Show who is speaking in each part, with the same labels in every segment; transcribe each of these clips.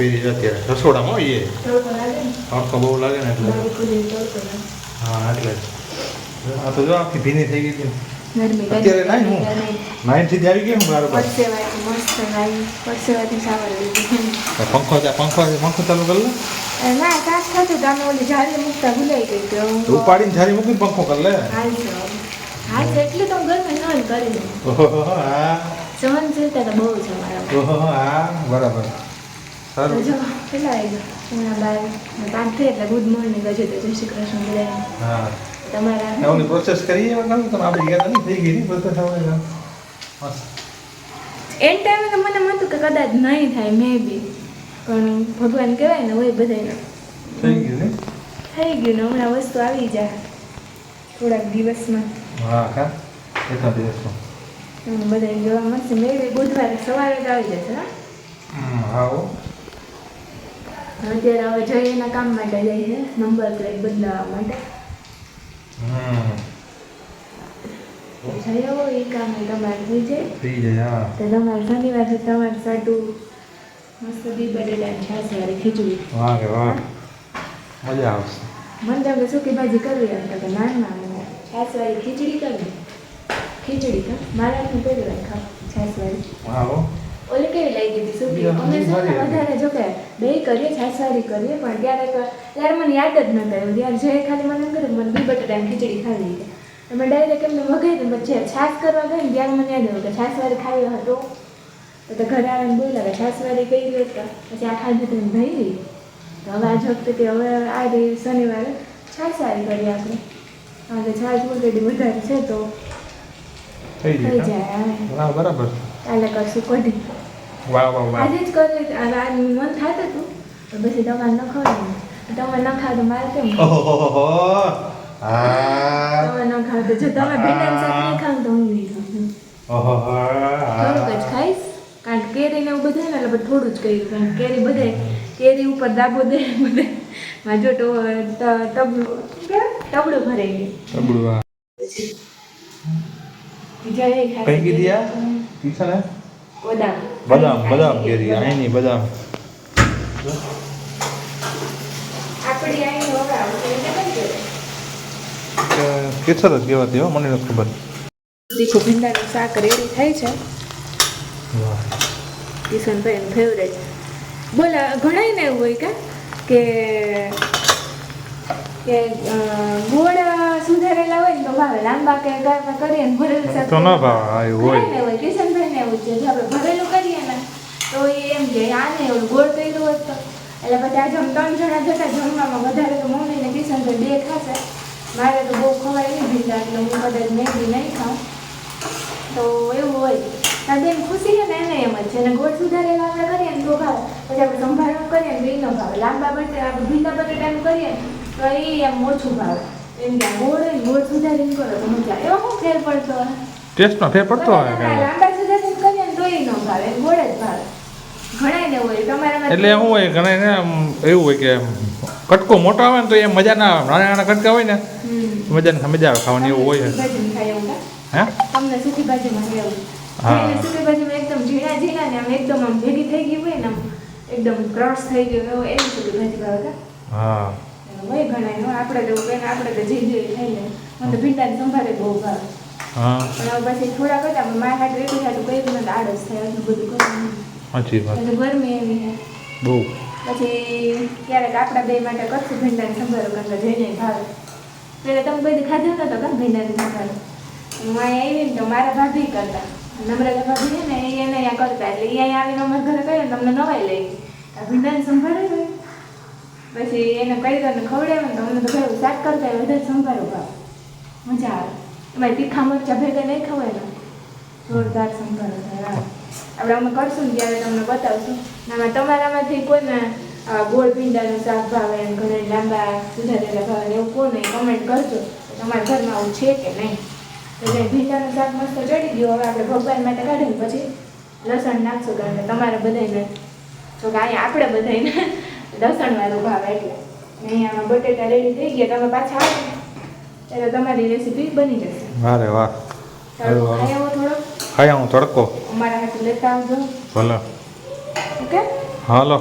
Speaker 1: બેરી છે અત્યારે. રસોડામાં હોઈએ
Speaker 2: તડકો ને
Speaker 1: બહુ લાગે ને એટલે. હા એટલે. આ તો જો આખી ભીની થઈ ગઈ હતી અત્યારે નાઈ હું? નાઇનથી આવી ગઈ હું બરાબર
Speaker 2: નાઈ
Speaker 1: પંખો પંખો પંખો ચાલુ કરી લે.
Speaker 2: ના હું
Speaker 1: ઉપાડીને છારી મૂકીને પંખો કરી લે.
Speaker 2: છે એટલે તો ગરમી સહન કરી
Speaker 1: હા.
Speaker 2: સહનશીલતા તો બહુ છે મારા
Speaker 1: હા બરાબર. સારું.
Speaker 2: જો કેટલા વાગ્યા હમણાં બાર પાંચ થઈ એટલે ગુડ મોર્નિંગ હજુ તો જય શ્રી કૃષ્ણ બધાને.
Speaker 1: હા.
Speaker 2: તમારા?
Speaker 1: ઓલી પ્રોસેસ કરીએ એમાં તમે આપણે ગયા નહીં થઈ ગઈ પ્રોસેસ આપણે મસ્ત
Speaker 2: એન ટાઈમે તો મને એમ હતું કે કદાચ નહીં થાય મે બી. પણ ભગવાન કહેવાય ને હોય બધાને
Speaker 1: થઈ ગયું ને?
Speaker 2: થઈ ગયું ને હમણાં વસ્તુ આવી જાય. થોડાક દિવસમાં.
Speaker 1: હા કા? કેટલા દિવસમાં?
Speaker 2: બધા જોવા મળશે. મેં બુધવારે સવારે જ આવી જશે હા
Speaker 1: હો.
Speaker 2: અત્યારે હવે જઈ એના કામ માટે જઈએ છે નંબર પ્લેટ બદલાવવા માટે. આવો એ કામ તમારે થઈ જાય.
Speaker 1: થઈ જાય હા.
Speaker 2: તો તમારે શનિવાર છે તમારે સાટું મસ્ત બી બટેટાની છાશ વાળી ખીચડી.
Speaker 1: વાહ કે વાહ. મજા આવશે.
Speaker 2: મને તો કે ભાજી કરવી એમ તો ના ના છાશ વાળી ખીચડી કરવી. ખીચડી કા મારા પહેલી વાર ખાવ છાશ વાળી.
Speaker 1: હા.
Speaker 2: કેવી લાગી હતી સૂકી અમે શું વધારે જો કે બે કરીએ છાશ કરીએ પણ ક્યારેક ત્યારે મને યાદ જ ન કર્યું ત્યારે જે ખાલી મને કર્યું મને બી બટાટા ખીચડી ખાવી તમે ડાયરેક્ટ એમને વગાઈ દે પછી છાશ કરવા ગઈ ને ત્યારે મને યાદ આવ્યું કે છાસવારી ખાવી હતો. તો ઘરે આવીને બોલ્યા કે છાશ કઈ ગઈ તો પછી આ ખાધી તો ભાઈ તો હવે આજ વખતે કે હવે આ રે શનિવારે છાસવારી કરી કરીએ આપણે આજે છાશ ઓલરેડી વધારે છે તો
Speaker 1: થઈ જાય હા. બરાબર
Speaker 2: કાલે કરશું કઢી.
Speaker 1: વાહ વાહ વાહ.
Speaker 2: આજે જ કરી અને આ મન થતું હતું. પછી તમારે ન તમારે ન ખાવ તો મારે કેમ?
Speaker 1: ઓહો
Speaker 2: તમે ન ખાવ તો જો તમે ભીંડાનું શાક નહીં ખાવ તો હું નહીં ખાઉં. થોડુંક જ ખાઈશ. કારણ કે કેરી ને એવું બધું ને એટલે થોડું જ કર્યું. કારણ કેરી બધે કેરી ઉપર દાબો દે બધે. માજો તો તબલું તબલું ભરાઈ ગયું.
Speaker 1: તબડું હા.
Speaker 2: બીજા એ ખાઈ
Speaker 1: ને
Speaker 2: બદામ.
Speaker 1: બદામ કેરી અહીંની બદામ? કેસર જ કહેવાતી હો મને નથી ખબર.
Speaker 2: તીખું ભીંડાનું શાક રેડી થાય છે. કિશનભાઈનું ફેવરેટ બોલા ઘણાય ને એવું હોય કે? કે ગોળ સુધારેલા હોય ને તો ભાવે લાંબા કે કરીએ ને ભરેલ શાક
Speaker 1: તો ન ભાવે હોય.
Speaker 2: ઘણાયને એવું આપણે ભરેલું કરીએ ને તો એ એમ કે આને એવું ગોળ કર્યું હોત તો. એટલે પછી આજે ત્રણ જણા જતા જમવામાં વધારે તો મમ્મીને કિશન તો બે ખાશે. મારે તો બહુ ખવાય નહીં ભીંડા એટલે હું કદાચ મેગી નહીં ખાઉં. તો એવું હોય. તાર બેન ખુશી છે ને એને એમ જ છે. ને ગોળ સુધારેલા આપણે કરીએ ને તો ભાવે. પછી આપણે સંભાળવું કરીએ ને તો એ ન ભાવે. લાંબા બટે આપણે ભીંડા બટેટાનું કરીએ તો એ એમ ઓછું ભાવે. એમ કે ગોળ હોય ગોળ સુધારીને કરો. તો મજા એવો શું ફેર પડતો?
Speaker 1: ટેસ્ટમાં ફેર પડતો હોય
Speaker 2: બટાકા
Speaker 1: કાંઈ
Speaker 2: લાંબા સુધારીને કરીએ ને તો એ ન ભાવે ગોળ જ ભાવે ઘણાય ને હોય તમારામાં
Speaker 1: એટલે શું હોય ઘણા ને એવું હોય કે કટકો મોટો આવે ને તો એ મજા ના આવે નાના નાના કટકા હોય ને મજા ને મજા આવે ખાવાની એવું હોય? હે?
Speaker 2: તમને સુકી ભાજીમાં
Speaker 1: હા.
Speaker 2: સુકી એકદમ ઝીણા ઝીણા ને આમ એકદમ આમ ભેગી થઈ ગઈ હોય ને આમ એકદમ ક્રશ થઈ ગયો એવો એવી સુકી ભાજી ભાવે?
Speaker 1: હા.
Speaker 2: હોય ઘણા આપણે તો બેન આપણે તો જે જે ખાઈ લે મને તો ભીંડાને સંભાળે બહુ ભાવે.
Speaker 1: હા.
Speaker 2: પણ પછી થોડા હતા મારા હાથ એકલી હાથ કોઈ મને આળસ થાય બધું કરવું
Speaker 1: સાચી વાત.
Speaker 2: એટલે ગરમી એવી છે.
Speaker 1: બહુ.
Speaker 2: પછી ક્યારેક આપણા બે માટે કરશું ભીંડાની સંભારો કરતા જઈને ભાવે. પેલા તમે કોઈ ખાધું નતો કાં ભીંડાની સંભારો? હું અહીંયા આવી ને તો મારા ભાભી કરતા. નમ્રતા ભાભી છે ને એ એને અહીંયા કરતા. એટલે એ અહીંયા આવીને અમારા ઘરે કહ્યું ને તમને નવાઈ લઈ ભીંડાને સંભારો હોય પછી એને કહી દો ને ખવડાવે ને તો અમને તો ભાઈ શાક કરતા વધારે સંભારો ભાવ. મજા આવે. એમાં તીખા મરચા ભેગા નહીં ખવાય ને. જોરદાર સંભારો થાય. આપણે અમે કરશું ને ત્યારે તમને બતાવશું. આમાં તમારામાંથી કોઈને અ, ગોળ ભીંડાનું શાક ભાવે એમ ઘરે લાંબા સુધારેલા ભાવે એવું કોને કમેન્ટ કરજો. તમારા ઘરમાં આવું છે કે નહીં? તો જે ભીંડાનું શાક મસ્ત ચડી ગયું હવે આપણે ભગવાન માટે કાઢીને પછી લસણ નાખશું કારણ કે તમારે બધાને તો કે અહીંયા આપણે બધાને લસણવાળું ભાવે એટલે. ને અહીંયા બટેટા રેડી થઈ ગયા તમે પાછા આવો. એટલે તમારી રેસીપી બની જશે.
Speaker 1: અરે વાહ.
Speaker 2: ખાઈ આવો થોડો.
Speaker 1: ખાઈ આવું તડકો.
Speaker 2: અમારા હાથ લેતા આવજો.
Speaker 1: ભલે.
Speaker 2: ઓકે?
Speaker 1: હાલો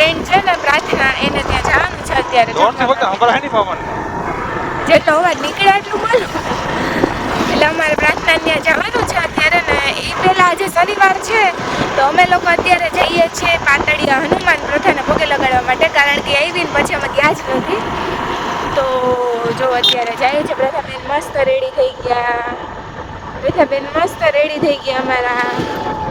Speaker 2: ટ્રેન
Speaker 1: છે ને પ્રાર્થના એને ત્યાં જવાનું છે અત્યારે
Speaker 2: જેટલો અવાજ નીકળે એટલું બોલો. એટલે અમારે પ્રાર્થના ત્યાં જવાનું છે અત્યારે ને એ પહેલાં આજે શનિવાર છે તો અમે લોકો અત્યારે જઈએ છીએ પાતળીયા હનુમાન પ્રથાને ભોગે લગાડવા માટે કારણ કે આવીને પછી અમે ગયા જ નથી. તો જો અત્યારે જઈએ છીએ પ્રથાબેન મસ્ત રેડી થઈ ગયા. પ્રથાબેન મસ્ત રેડી થઈ ગયા અમારા.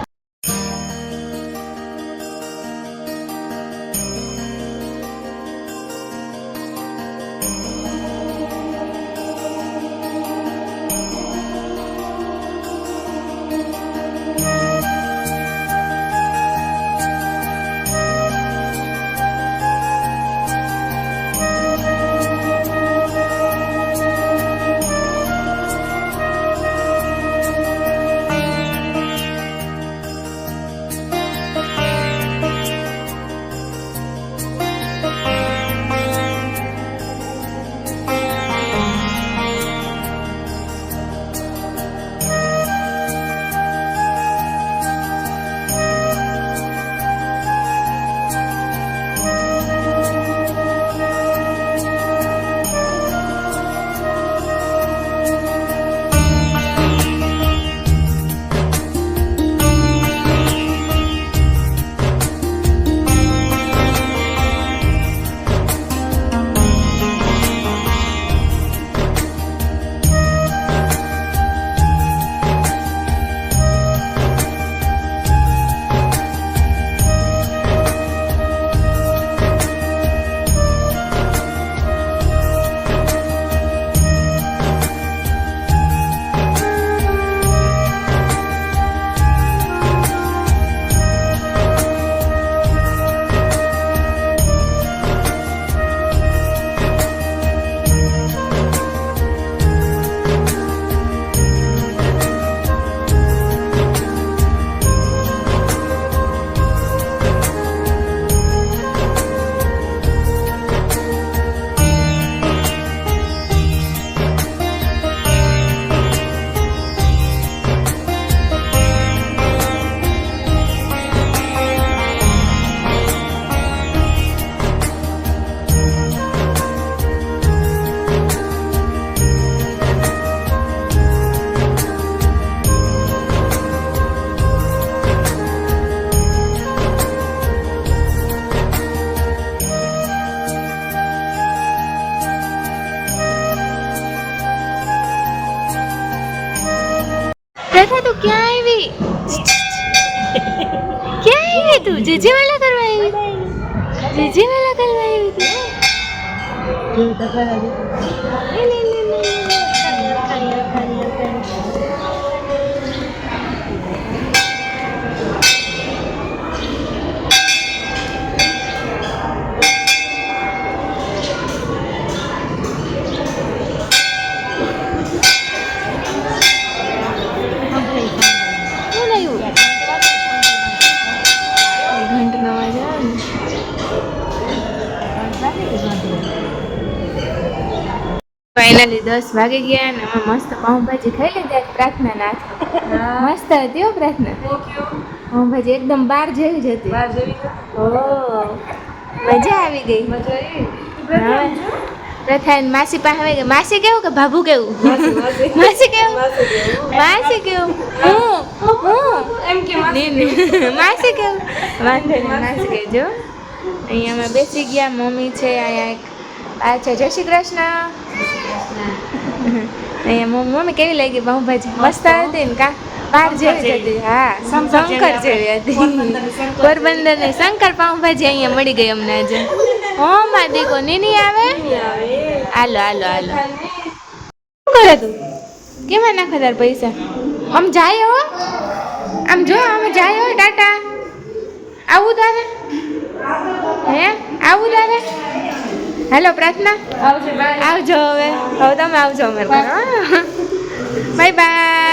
Speaker 2: તું જીજી વાલા કરવા આવી જીજી વાલા કરવા આવી તું લે, લે, લે, લે, લે. શું લાવ્યું? ઘંટનો અવાજ આવે ને. ફાઇનલી દસ વાગી ગયા અને અમે મસ્ત પાઉંભાજી ખાઈ લીધી પ્રાર્થના ના મસ્ત હતી હો પ્રાર્થના. પાઉંભાજી એકદમ બાર જેવી જ હતી. ઓ મજા આવી ગઈ. પ્રથા માસી પાસે આવી ગઈ માસી કેવું કે ભાભુ કેવું? માસી કેવું? માસી કેવું? હું? હું?
Speaker 3: એમ કે.
Speaker 2: માસી કેવું? વાંધો નહીં માસી કહેજો અહીંયા અમે બેસી ગયા મમ્મી છે અહીંયા આ છે જય શ્રી કૃષ્ણ. અહીંયા મમ્મી કેવી લાગી? પાઉંભાજી મસ્ત હતી ને કા? બાર જેવી હતી. હા શંકર જેવી હતી. પોરબંદર શંકર પાઉંભાજી અહીંયા મળી ગઈ અમને આજે. હો માં દીકો નીની આવે? હાલો હાલો હાલો. શું કરે તું? કેમાં નાખો તાર પૈસા? આમ જાય હો? આમ જો આમ જાય હો ટાટા. આવું તારે? હે? આવું તારે? હેલો પ્રાર્થના? આવજો હવે. હવે તમે આવજો અમારે બાય બાય.